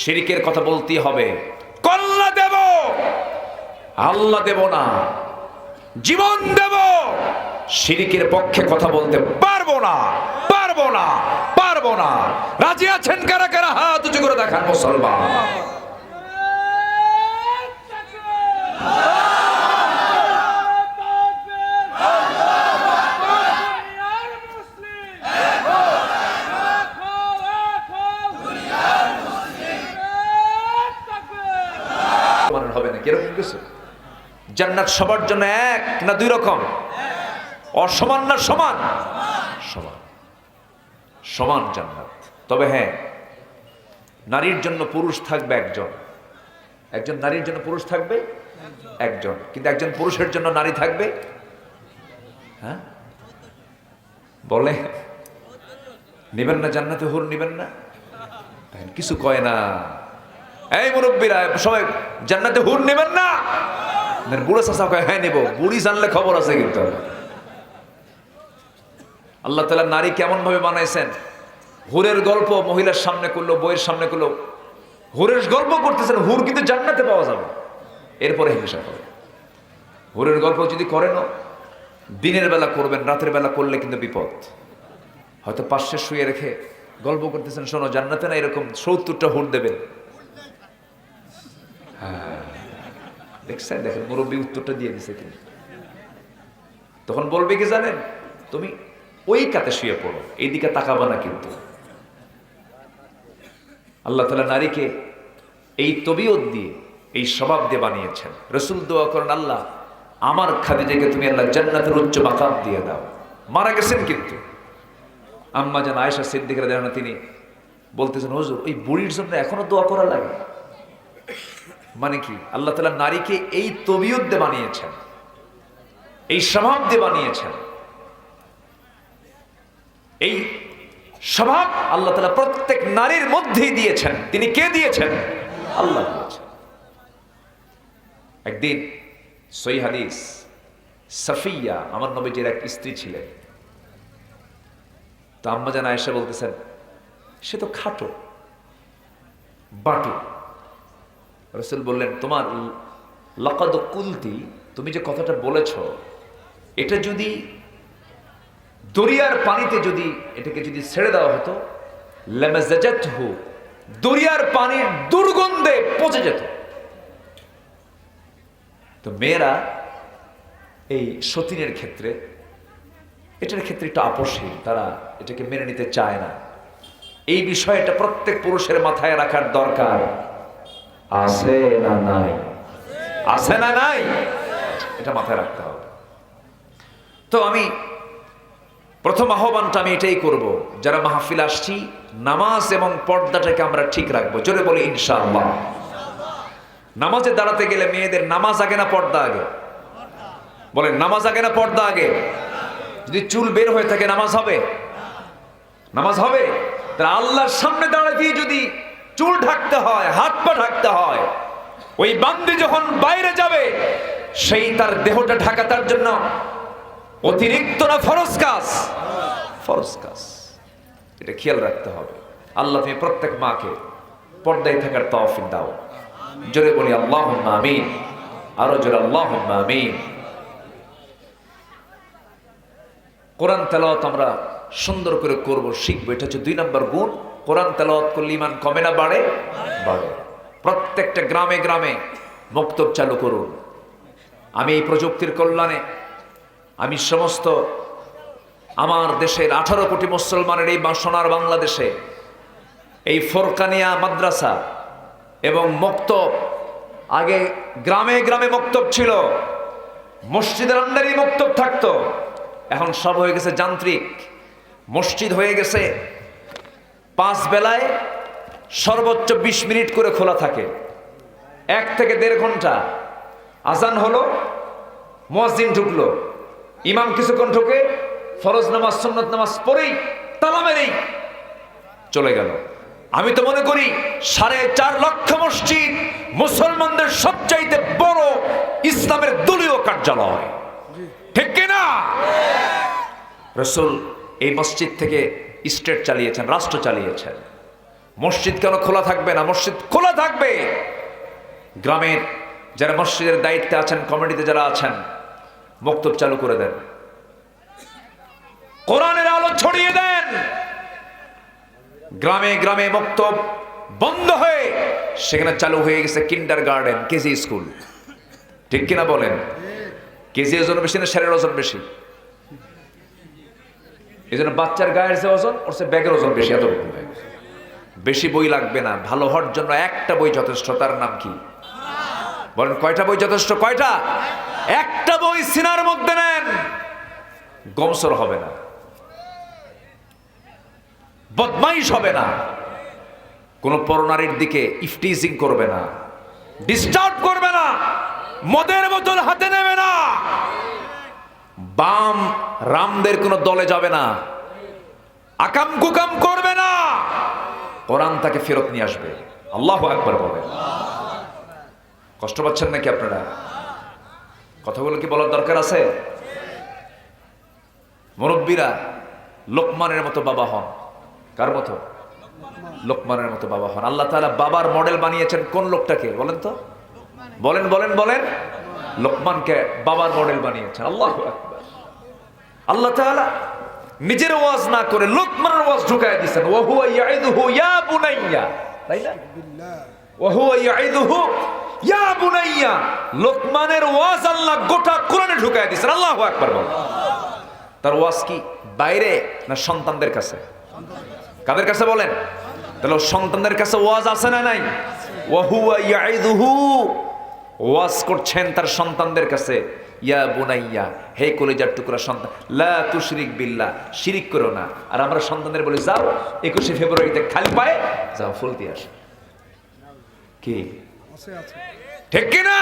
শিরিকের কথা বলতে হবে। কল্লা দেব আল্লাহ দেব না, জীবন দেব, শিরিকের পক্ষে কথা বলতে পারব না পারব না পারব না। রাজি আছেন কারা কারা? হাত উঁচু করে দেখান, মুসলমান মানে কিছু জান্নাত সবার জন্য এক না দুই রকম? অসমান না সমান? সমান। সমান জান্নাত। তবে হ্যাঁ নারীর জন্য পুরুষ থাকবে একজন। একজন নারীর জন্য পুরুষ থাকবে? একজন। কিন্তু একজন পুরুষের জন্য নারী থাকবে? হ্যাঁ? বলে, নেবেন না জান্নাতে, হুর নেবেন না? কিছু কয় না। এই মুরব্বীরা, সবাই জান্নাতে হুর নেবেন না। বুড়ো চাষা কয় হ্যাঁ নেব। বুড়ি জানলে খবর আছে কিন্তু। আল্লাহ তালা নারী কেমন ভাবে বানাইছেন? হুরের গল্প মহিলার সামনে করল, বইয়ের সামনে করল। হুরের গল্প করতেছেন, হুর কিন্তু জান্নাতে পাওয়া যাবে। এরপরে হিংসা করে। হুরের গল্প যদি করেন দিনের বেলা করবেন, রাতের বেলা করলে কিন্তু বিপদ। হয়তো পাশে শুয়ে রেখে গল্প করতেছেন, শোনো, জান্নাতে না এরকম সত্তরটা হুর দেবেন। হ্যাঁ দেখছেন, দেখেন, মুরব্বী উত্তরটা দিয়ে দিছে কিন্তু তখন বলবে কি জানেন? তুমি ওই কাতে শুয়ে পড়ো এই দিকে তাকাবা না কিন্তু। আল্লাহ তালা নারীকে এই তবিয়ত দিয়ে এই স্বভাব দিয়ে বানিয়েছেন। রসুল দোয়া করেন, আল্লাহ, আমার খাদিজাকে তুমি আল্লাহ জান্নাতের উচ্চ মাকাম দিয়ে দাও। মারা গেছেন কিন্তু। আম্মা যেন আয়েশা সিদ্দিকের দেন তিনি বলতেছেন, হুজুর, ওই বুড়ির জন্য এখনও দোয়া করা লাগে? মানে কি? আল্লাহ তালা নারীকে এই তবিয়ত বানিয়েছেন। এই স্বভাব দিয়ে বানিয়েছেন। এই স্বভাব আল্লাহ তালা প্রত্যেক নারীর মধ্যেই দিয়েছেন। তিনি কে দিয়েছেন? আল্লাহ দিয়েছেন। একদিন সই হাদিস, সাফিয়া, আমার নবীজির এক স্ত্রী ছিলেন। তো আম্মা জান আয়েশা বলতেছেন, সে তো খাটো, বাটু। রসুল বললেন, তোমার লকাদ কুলতি, তুমি যে কথাটা বলেছ, এটা যদি দরিয়ার পানিতে যদি, এটাকে যদি ছেড়ে দেওয়া হতো, লেমেজাজাতহু, দরিয়ার পানির দুর্গন্ধে পচে যেত। তো মেয়েরা এই সতীনের ক্ষেত্রে, এটার ক্ষেত্রে একটু আপোষহীন, তারা এটাকে মেনে নিতে চায় না। এই বিষয়টা প্রত্যেক পুরুষের মাথায় রাখার দরকার। আছে না নাই? আছে না নাই? এটা মাথায় রাখতে হবে। তো আমি প্রথম আহ্বানটা আমি এটাই করব, যারা মাহফিল আসছি, নামাজ এবং পর্দাটাকে আমরা ঠিক রাখব। জোরে বলি, ইনশাআল্লাহ। নামাজে দাঁড়াতে গেলে মেয়েদের নামাজ আগে না পর্দা আগে? বলে নামাজ আগে না পর্দা আগে? যদি চুল বের হয়ে থাকে, নামাজ হবে? নামাজ হবে? তাহলে আল্লাহর সামনে দাঁড়াতেই যদি চুল ঢাকতে হয়, হাত পা ঢাকতে হয়। ওই বান্দি যখন বাইরে যাবে, সেই তার দেহটা ঢাকা তার জন্য অতিরিক্ত না ফরজ কাজ? ফরজ কাজ। এটা খেয়াল রাখতে হবে। আল্লাহ তুমি প্রত্যেক মাকে পর্দায় থাকার তৌফিক দাও। জোরে বলি আল্লাহ আমিন। আরও জোরে আল্লাহ আমিন। কোরআন তেলাওয়াত আমরা সুন্দর করে করব, শিখব। এটা হচ্ছে দুই নম্বর গুণ। কোরআন তেলাওয়াত করলে ইমান কমে না বাড়ে? বাড়ে। প্রত্যেকটা গ্রামে গ্রামে মক্তব চালু করুন। আমি এই প্রযুক্তির কল্যাণে আমি সমস্ত আমার দেশের আঠারো কোটি মুসলমানের এই সোনার বাংলাদেশে এই ফোরকানিয়া মাদ্রাসা এবং মক্তব, আগে গ্রামে গ্রামে মক্তব ছিল, মসজিদের আন্ডারই মক্তব থাকতো, এখন সব হয়ে গেছে যান্ত্রিক। মসজিদ হয়ে গেছে পাঁচ বেলায় সর্বোচ্চ বিশ মিনিট করে খোলা থাকে। এক থেকে দেড় ঘণ্টা। আজান হলো মসজিদ ঢুকলো। ইমাম কিছুক্ষণ ঢুকে ফরজ নামাজ সুন্নত নামাজ পড়েই তালা মেরেই চলে গেল। আমি তো মনে করি সাড়ে চার লক্ষ মসজিদ মুসলমানদের সবচাইতে বড় ইসলামের দলীয় কার্যালয়। ঠিক কিনা? রসুল এই মসজিদ থেকে স্টেট চালিয়েছেন, রাষ্ট্র চালিয়েছেন। মসজিদ কেন খোলা থাকবে না? মসজিদ খোলা থাকবে। গ্রামের যারা মসজিদের দায়িত্বে আছেন, কমিটিতে যারা আছেন, মক্তব চালু করে দেন। কোরআনের আলো ছড়িয়ে দেন। গ্রামে গ্রামে মক্তব বন্ধ হয়ে সেখানে চালু হয়ে গেছে কিন্ডার গার্ডেন, কেজি স্কুল। ঠিক কিনা বলেন? কেজি ওজন বেশি না শরীরের ওজন বেশি? এই জন্য বাচ্চার গায়ের যে ওজন, ওর সে ব্যাগের ওজন বেশি, এত রকম। বেশি বই লাগবে না, ভালো হওয়ার জন্য একটা বই যথেষ্ট, তার নাম কি? বলেন, কয়টা বই যথেষ্ট? কয়টা? একটা বই সিনার মধ্যে নেন। গমসর হবে না। বদমাইশ হবে না। কোনো পরনারীর দিকে ইফটিজিং করবে না। ডিস্টার্ব করবে না। মদের বোতল হাতে নেবে না। বাম রামদের কোনো দলে যাবে না। আকাম কুকাম করবে না। কোরআন তাকে ফেরত নিয়ে আসবে। আল্লাহ একবার বলে। কষ্ট পাচ্ছেন নাকি আপনারা? কথাগুলো কি বলার দরকার আছে? মুরব্বীরা লোকমানের মতো বাবা হন। কার মতো? লোকমানের মতো বাবা হন। আল্লাহ তাআলা বাবার মডেল বানিয়েছেন কোন লোকটাকে? বলেন তো। বলেন বলেন বলেন। লোকমানকে বাবার মডেল বানিয়েছেন। আল্লাহ আল্লাহ নিজের ওয়াজ না করে লোকমানের ওয়াজ ঢুকায় ইয়াইদুহু ইয়া বুনাইয়া। ইয়া বুনাইয়া। লোকমানের ওয়াজ আল্লাহ গোটা কোরআনে ঢুকায় তার ওয়াজ কি বাইরে না সন্তানদের কাছে? কাদের কাছে বলেন? তাহলে সন্তানদের কাছে ওয়াজ আছে না নাই? ওয়াজ করছেন তার সন্তানদের কাছে। ইয়া বোনাইয়া হে কলেজার টুকরা সন্তান লা তুশরিক বিল্লা শিরিক করো না। আর আমরা সন্তানদের বলি যাও একুশে ফেব্রুয়ারিতে খালি পায়ে যাও ফুল দিয়ে আসো। কি? ঠিক কিনা?